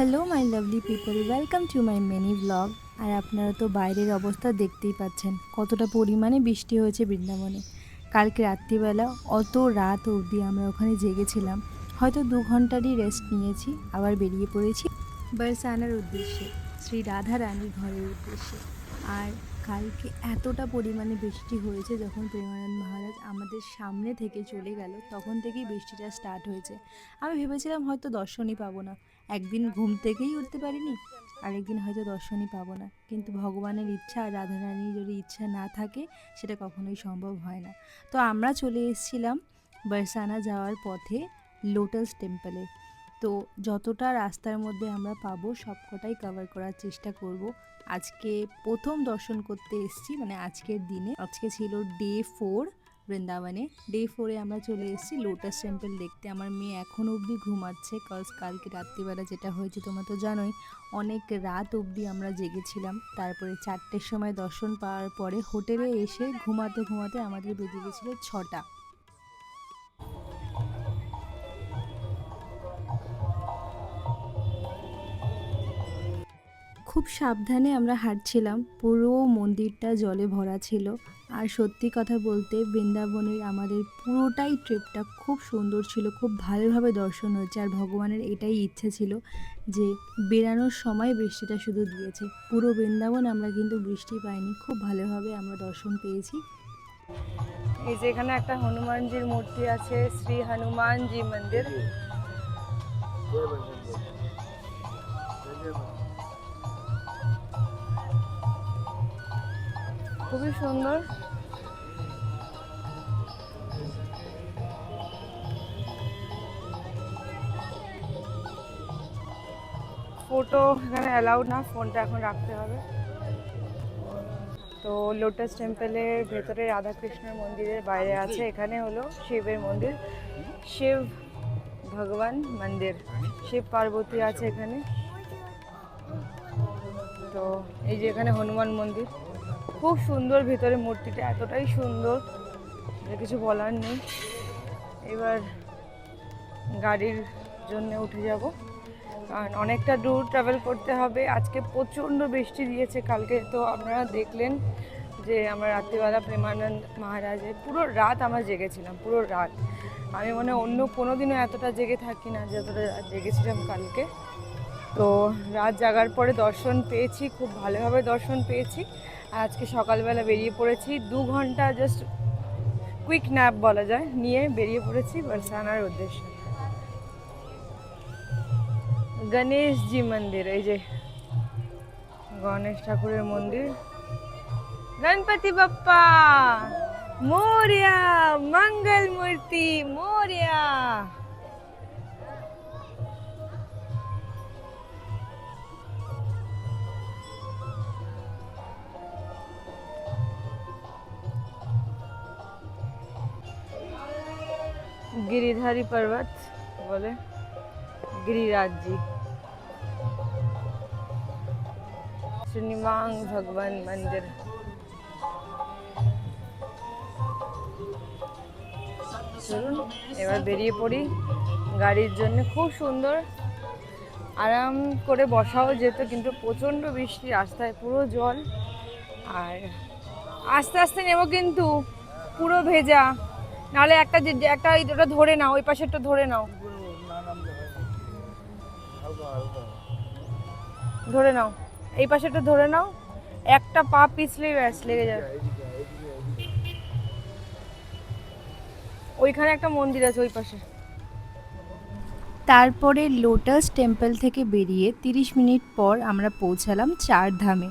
Hello my lovely people welcome to my many blog আর আপনারা তো বাইরের অবস্থা দেখতেই পাচ্ছেন, কতটা পরিমাণে বৃষ্টি হয়েছে বৃন্দাবনে। কালকে রাত্রিবেলা অত রাত অবধি আমরা ওখানে জেগেছিলাম। হয়তো দু ঘন্টারই রেস্ট নিয়েছি, আবার বেরিয়ে পড়েছি। বারসানার উদ্দেশ্যে, শ্রী রাধা রানীর ঘরের উদ্দেশ্যে। আর কালকে এতটা পরিমাণে বৃষ্টি হয়েছে যখন প্রেমানন্দ মহারাজ আমাদের সামনে থেকে চলে গেল, তখন থেকেই বৃষ্টিটা স্টার্ট হয়েছে। আমি ভেবেছিলাম হয়তো দর্শনই পাবো না। একদিন ঘুম থেকেই উঠতে পারিনি, আরেকদিন হয়তো দর্শনই পাবো না। কিন্তু ভগবানের ইচ্ছা আর রাধারানীর যদি ইচ্ছা না থাকে, সেটা কখনোই সম্ভব হয় না। তো আমরা চলে এসেছিলাম বারসানা যাওয়ার পথে লোটাস টেম্পলে। তো যতটা রাস্তার মধ্যে আমরা পাবো, সবকটাই কভার করার চেষ্টা করব। আজকে প্রথম দর্শন করতে এসেছি মানে আজকের দিনে। আজকে ছিল ডে ফোর বৃন্দাবনে। ডে ফোরে আমরা চলে এসেছি লোটাস টেম্পল দেখতে। আমার মেয়ে এখনও অবধি ঘুমাচ্ছে কজ কালকে রাত্রিবেলা যেটা হয়েছে তোমরা তো জানোই, অনেক রাত অবধি আমরা জেগেছিলাম। তারপরে চারটের সময় দর্শন পাওয়ার পরে হোটেলে এসে ঘুমাতে ঘুমাতে আমাদের বেজে গেছিল ছটা। খুব সাবধানে আমরা হাঁটছিলাম। পুরো মন্দিরটা জলে ভরা ছিল। আর সত্যি কথা বলতে বৃন্দাবনের আমাদের পুরোটাই ট্রিপটা খুব সুন্দর ছিল খুব ভালোভাবে দর্শন হয়েছে। আর ভগবানের এটাই ইচ্ছে ছিল যে বেরানোর সময় বৃষ্টিটা শুধু দিয়েছে। পুরো বৃন্দাবন আমরা কিন্তু বৃষ্টি পাইনি খুব ভালোভাবে আমরা দর্শন পেয়েছি। এই যে এখানে একটা হনুমানজির মূর্তি আছে শ্রী হনুমানজি মন্দির। খুবই সুন্দর। ফটো এখানে অ্যালাউড না ফোনটা এখন রাখতে হবে। তো লোটাস টেম্পলের ভেতরে রাধাকৃষ্ণের মন্দিরের বাইরে আছে, এখানে হলো শিবের মন্দির। শিব ভগবান মন্দির, শিব পার্বতী আছে এখানে। তো এই যে এখানে হনুমান মন্দির। খুব সুন্দর ভেতরে মূর্তিটা, এতটাই সুন্দর। যে কিছু বলার নেই। এবার গাড়ির জন্য উঠে যাব। কারণ অনেকটা দূর ট্রাভেল করতে হবে। আজকে প্রচণ্ড বৃষ্টি দিয়েছে। কালকে তো আপনারা দেখলেন যে আমরা রাত্রিবেলা প্রেমানন্দ মহারাজের পুরো রাত আমরা জেগেছিলাম, পুরো রাত। আমি মনে অন্য কোনো দিনও এতটা জেগে থাকি না, যতটা রাত জেগেছিলাম কালকে। তো রাত জাগার পরে দর্শন পেয়েছি, খুব ভালোভাবে দর্শন পেয়েছি। আজকে সকালবেলা বেরিয়ে পড়েছি। দু ঘণ্টা জাস্ট কুইক ন্যাপ বলা যায়। নিয়ে বেরিয়ে পড়েছি বারসানার উদ্দেশ্যে। গণেশজি মন্দির, এই যে গণেশ ঠাকুরের মন্দির। গণপতি বাপ্পা, মোরিয়া মঙ্গল মূর্তি মোরিয়া। गिरिधारी पर्वत बोले गिरिराज जी श्रीनिवांग भगवान मंदिर চলুন এবার বেরিয়ে পড়ি গাড়ির জন্য খুব সুন্দর আরাম করে বসাও যেত কিন্তু প্রচণ্ড বৃষ্টি রাস্তায় পুরো জল আর আস্তে আস্তে নেব কিন্তু পুরো ভেজা নাহলে একটা যে একটা ওটা ধরে নাও, ওই পাশেরটা ধরে নাও। ধরে নাও। এই পাশেরটা ধরে নাও। একটা পা পিছলেই ব্যাস, লেগে যাবে। ওইখানে একটা মন্দির আছে ওই পাশে। তারপরে লোটাস টেম্পল থেকে বেরিয়ে 30 মিনিট পর আমরা পৌঁছালাম চার ধামে।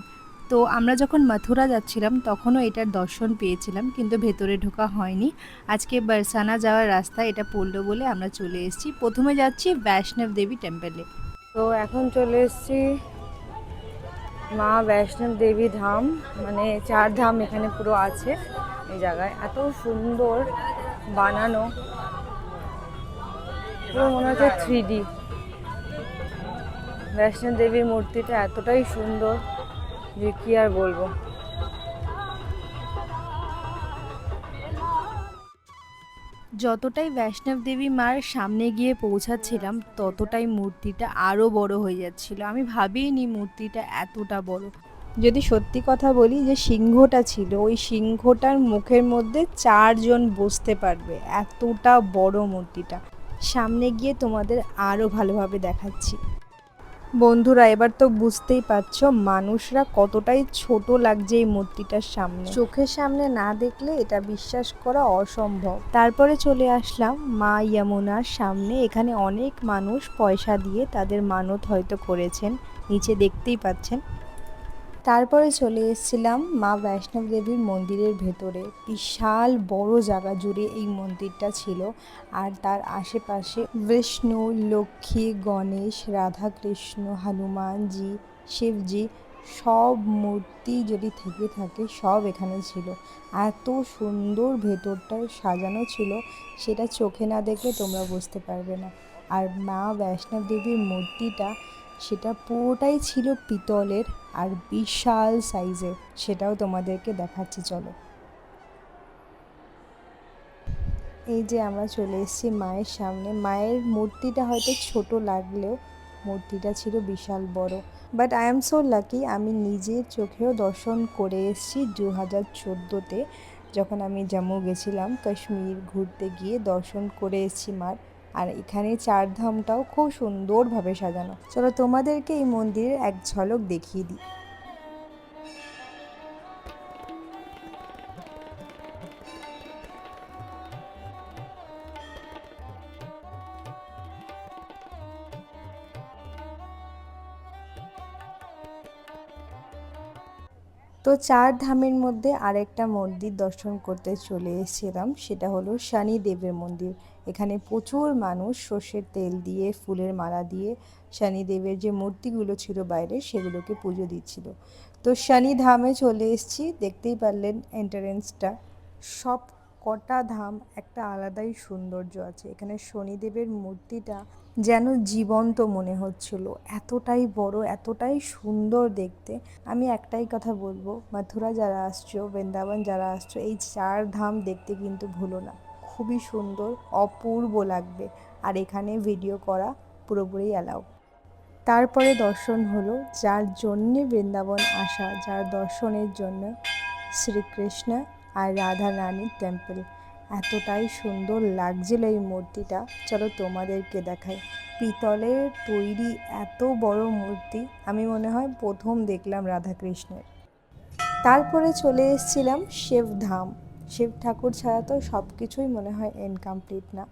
তো আমরা যখন মথুরা যাচ্ছিলাম, তখনও এটার দর্শন পেয়েছিলাম, কিন্তু ভেতরে ঢোকা হয়নি। আজকে বারসানা যাওয়ার রাস্তা এটা পড়ল বলে আমরা চলে এসেছি। প্রথমে যাচ্ছি বৈষ্ণব দেবী টেম্পলে তো এখন চলে এসেছি মা বৈষ্ণব দেবী ধাম মানে চার ধাম এখানে পুরো আছে এই জায়গায়। এত সুন্দর বানানো। পুরো মনে হচ্ছে থ্রি ডি বৈষ্ণব দেবীর মূর্তিটা এতটাই সুন্দর। যে কি আর বলব? যতটাই বৈষ্ণব দেবী মার সামনে গিয়ে পৌঁছাচ্ছিলাম, ততটাই মূর্তিটা আরও বড় হয়ে যাচ্ছিল। আমি ভাবিনি মূর্তিটা এতটা বড়। যদি সত্যি কথা বলি যে সিংহটা ছিল, ওই সিংহটার মুখের মধ্যে চারজন বসতে পারবে। এতটা বড় মূর্তিটা। সামনে গিয়ে তোমাদের আরও ভালোভাবে দেখাচ্ছি। বন্ধুরা এবার তো বুঝতেই পারছ মানুষরা কতটাই ছোট লাগছে এই মূর্তিটার সামনে। চোখের সামনে না দেখলে এটা বিশ্বাস করা অসম্ভব। তারপরে চলে আসলাম মা ইয়ামুনার সামনে। এখানে অনেক মানুষ পয়সা দিয়ে তাদের মানত হয়তো করেছেন। নিচে দেখতেই পাচ্ছেন। তারপরে চলে এসেছিলাম মা বৈষ্ণব দেবীর মন্দিরের ভেতরে। বিশাল বড় জায়গা জুড়ে এই মন্দিরটা ছিল আর তার আশেপাশে বিষ্ণু, লক্ষ্মী, গণেশ, রাধাকৃষ্ণ, হনুমানজি, শিবজি সব মূর্তি যদি থেকে থাকে সব এখানে ছিল। এত সুন্দর ভেতরটা সাজানো ছিল সেটা চোখে না দেখলে তোমরা বুঝতে পারবে না। আর মা বৈষ্ণব দেবীর মূর্তিটা সেটা পুরোটাই ছিল পিতলের আর বিশাল সাইজের। সেটাও তোমাদেরকে দেখাচ্ছি, চলো। এই যে আমরা চলে এসেছি মায়ের সামনে। মায়ের মূর্তিটা হয়তো ছোট লাগলেও মূর্তিটা ছিল বিশাল বড়। But I am so lucky আমি নিজের চোখেও দর্শন করে এসেছি দু হাজার চোদ্দোতে। যখন আমি জম্মু গেছিলাম কাশ্মীর ঘুরতে গিয়ে দর্শন করে এসেছি মার। আর এখানে চারধামটাও খুব সুন্দরভাবে সাজানো। চলো তোমাদেরকে এই মন্দিরের এক ঝলক দেখিয়ে দিই। তো চার ধামের মধ্যে আরেকটা মন্দির দর্শন করতে চলে এসেছিলাম, সেটা হলো শনি দেবের মন্দির। এখানে প্রচুর মানুষ সর্ষের তেল দিয়ে, ফুলের মালা দিয়ে শনিদেবের যে মূর্তিগুলো ছিল বাইরে সেগুলোকে পুজো দিচ্ছিল। তো শনি ধামে চলে এসেছি, দেখতেই পারলেন এন্টারেন্সটা সব কটা ধাম একটা আলাদাই সৌন্দর্য আছে। এখানে শনিদেবের মূর্তিটা যেন জীবন্ত মনে হচ্ছিল। এতটাই বড়, এতটাই সুন্দর দেখতে। আমি একটাই কথা বলব, মথুরা যারা আসছো, বৃন্দাবন যারা আসছো, এই চার ধাম দেখতে কিন্তু ভুলো না। খুবই সুন্দর, অপূর্ব লাগবে। আর এখানে ভিডিও করা পুরোপুরি অ্যালাউ তারপরে দর্শন হলো যার জন্যে বৃন্দাবন আসা, যার দর্শনের জন্য শ্রীকৃষ্ণ আর রাধা রানীর টেম্পল এতটাই সুন্দর লাগছিল এই মূর্তিটা। চলো তোমাদেরকে দেখাই। পিতলের তৈরি এত বড় মূর্তি, আমি মনে হয় প্রথম দেখলাম রাধাকৃষ্ণের। তারপরে চলে এসেছিলাম শিবধাম। শিব ঠাকুর ছাড়া তো সব কিছুই মনে হয় ইনকমপ্লিট না।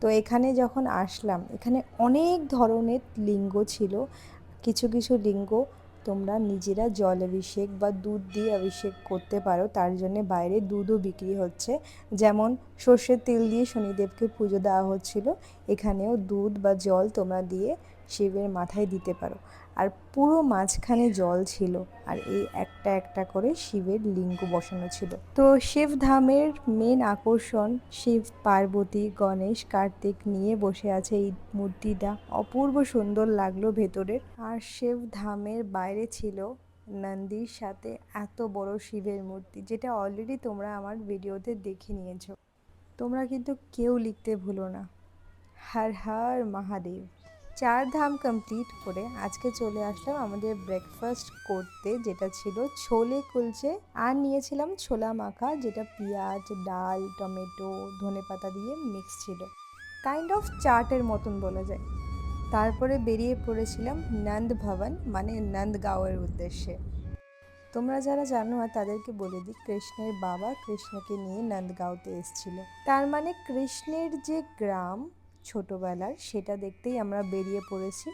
তো এখানে যখন আসলাম, এখানে অনেক ধরনের লিঙ্গ ছিল। কিছু কিছু লিঙ্গ তোমরা নিজেরা জল অভিষেক বা দুধ দিয়ে অভিষেক করতে পারো, তার জন্য বাইরে দুধও বিক্রি হচ্ছে। যেমন সর্ষের তেল দিয়ে শনিদেবকে পুজো দেওয়া হচ্ছিল, এখানেও দুধ বা জল তোমরা দিয়ে শিবের মাথায় দিতে পারো। আর পুরো মাঝখানে জল ছিল আর এই একটা একটা করে শিবের লিঙ্গ বসানো ছিল। তো শিব ধামের মেন আকর্ষণ শিব, পার্বতী, গণেশ, কার্তিক নিয়ে বসে আছে এই মূর্তিটা। অপূর্ব সুন্দর লাগল ভেতরের। আর শিব ধামের বাইরে ছিল নন্দীর সাথে এত বড় শিবের মূর্তি, যেটা অলরেডি তোমরা আমার ভিডিওতে দেখে নিয়েছো। তোমরা কিন্তু কেউ লিখতে ভুলো না। হর হর মহাদেব। চার ধাম কমপ্লিট করে আজকে চলে আসলাম আমাদের ব্রেকফাস্ট করতে, যেটা ছিল ছোলে কুলচে। আর নিয়েছিলাম ছোলা মাখা, যেটা পেঁয়াজ, ডাল, টমেটো ধনেপাতা দিয়ে মিক্স ছিল। কাইন্ড অফ চাটের মতন বলা যায়। তারপরে বেরিয়ে পড়েছিলাম নন্দ ভবন মানে নন্দগাঁওয়ের উদ্দেশ্যে। তোমরা যারা জানো না তাদেরকে বলে দিই, কৃষ্ণের বাবা কৃষ্ণকে নিয়ে নন্দগাঁওতে এসেছিল। তার মানে কৃষ্ণের যে গ্রাম ছোটোবেলার, সেটা দেখতেই আমরা বেরিয়ে পড়েছি।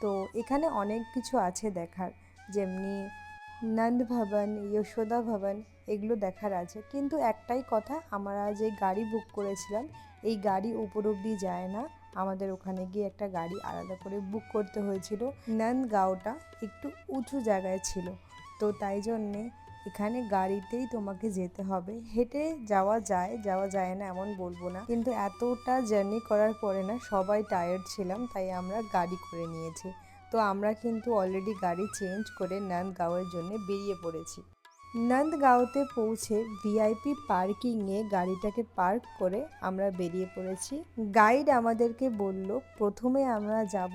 তো এখানে অনেক কিছু আছে দেখার। যেমনি নন্দ ভবন, যশোদা ভবন, এগুলো দেখার আছে। কিন্তু একটাই কথা, আমরা যে গাড়ি বুক করেছিলাম, এই গাড়ি উপর অব্দি যায় না। আমাদের ওখানে গিয়ে একটা গাড়ি আলাদা করে বুক করতে হয়েছিল। নন্দগাঁওটা একটু উঁচু জায়গায় ছিল। তো তাই জন্যে এখানে গাড়িতেই তোমাকে যেতে হবে। হেঁটে যাওয়া যায় যাওয়া যায় না এমন বলব না। কিন্তু এতটা জার্নি করার পরে না সবাই টায়ার্ড ছিলাম, তাই আমরা গাড়ি করে নিয়েছি। তো আমরা কিন্তু অলরেডি গাড়ি চেঞ্জ করে নন্দগাঁওয়ের জন্য বেরিয়ে পড়েছি। নন্দগাঁওতে পৌঁছে ভিআইপি পার্কিংয়ে গাড়িটাকে পার্ক করে আমরা বেরিয়ে পড়েছি। গাইড আমাদেরকে বলল, প্রথমে আমরা যাব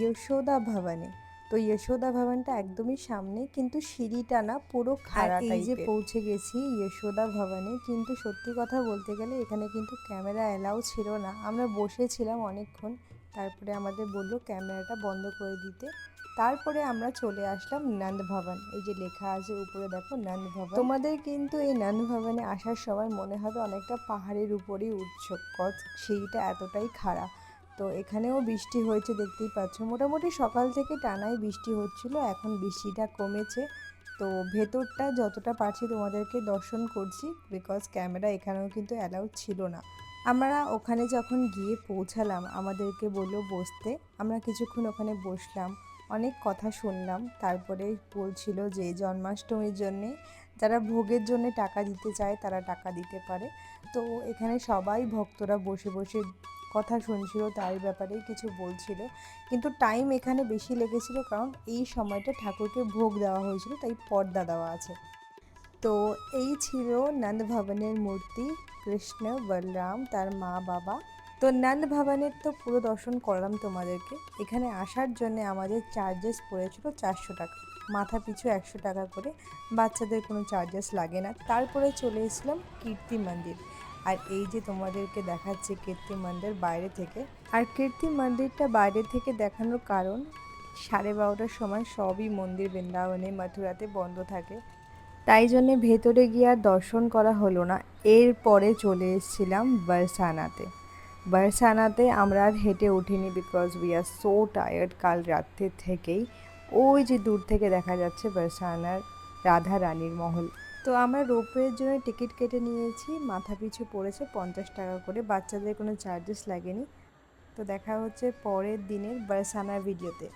যশোদা ভবনে। তো যশোদা ভবনটা একদমই সামনে কিন্তু সিঁড়িটা না পুরো খাড়া এই যে পৌঁছে গেছি যশোদা ভবনে কিন্তু সত্যি কথা বলতে গেলে এখানে কিন্তু ক্যামেরা অ্যালাউ ছিল না। আমরা বসেছিলাম অনেকক্ষণ তারপরে আমাদের বলল ক্যামেরাটা বন্ধ করে দিতে। তারপরে আমরা চলে আসলাম নন্দ ভবন এই যে লেখা আছে উপরে দেখো নন্দ ভবন তোমাদের কিন্তু এই নন্দ ভবনে আসার সময় মনে হবে অনেকটা পাহাড়ের উপরেই উঠছো কজ সিঁড়িটা এতটাই খারাপ তো এখানেও বৃষ্টি হয়েছে, দেখতেই পাচ্ছ। মোটামুটি সকাল থেকে টানাই বৃষ্টি হচ্ছিল, এখন বৃষ্টিটা কমেছে। তো ভেতরটা যতটা পারছি তোমাদেরকে দর্শন করছি বিকজ ক্যামেরা এখানেও কিন্তু অ্যালাউড ছিল না। আমরা ওখানে যখন গিয়ে পৌঁছালাম, আমাদেরকে বলল বসতে। আমরা কিছুক্ষণ ওখানে বসলাম, অনেক কথা শুনলাম। তারপরে বলছিল যে জন্মাষ্টমীর জন্যে যারা ভোগের জন্য টাকা দিতে চায় তারা টাকা দিতে পারে। তো এখানে সবাই ভক্তরা বসে বসে কথা শুনছিল, তার ব্যাপারে কিছু বলছিল। কিন্তু টাইম এখানে বেশি লেগেছিল কারণ এই সময়টা ঠাকুরকে ভোগ দেওয়া হয়েছিল, তাই পর্দা দেওয়া আছে। তো এই ছিল নন্দ ভবনের মূর্তি, কৃষ্ণ, বলরাম, তার মা, বাবা। তো নন্দ ভবনের তো পুরো দর্শন করলাম তোমাদেরকে। এখানে আসার জন্য আমাদের চার্জেস পড়েছিল চারশো টাকা। মাথা পিছু একশো টাকা করে। বাচ্চাদের কোনো চার্জেস লাগে না। তারপরে চলে এসেছিলাম কীর্তি মন্দির। আর এই যে তোমাদেরকে দেখাচ্ছে কীর্তি মন্দির বাইরে থেকে। আর কীর্তি মন্দিরটা বাইরে থেকে দেখানোর কারণ সাড়ে বারোটার সময় সবই মন্দির বৃন্দাবনে মথুরাতে বন্ধ থাকে। তাই জন্যে ভেতরে গিয়ে আর দর্শন করা হলো না। এরপরে চলে এসেছিলাম বারসানাতে। বারসানাতে আমরা আর হেঁটে উঠিনি because we are so tired কাল রাত্রে থেকেই। ওই যে দূর থেকে দেখা যাচ্ছে বারসানার রাধা রানীর মহল। তো আমরা রোপওয়ের জন্য টিকিট কেটে নিয়েছি, মাথা পিছু পড়েছে পঞ্চাশ টাকা করে, বাচ্চাদের কোনো চার্জেস লাগেনি। তো দেখা হচ্ছে পরের দিনের বারসানার ভিডিওতে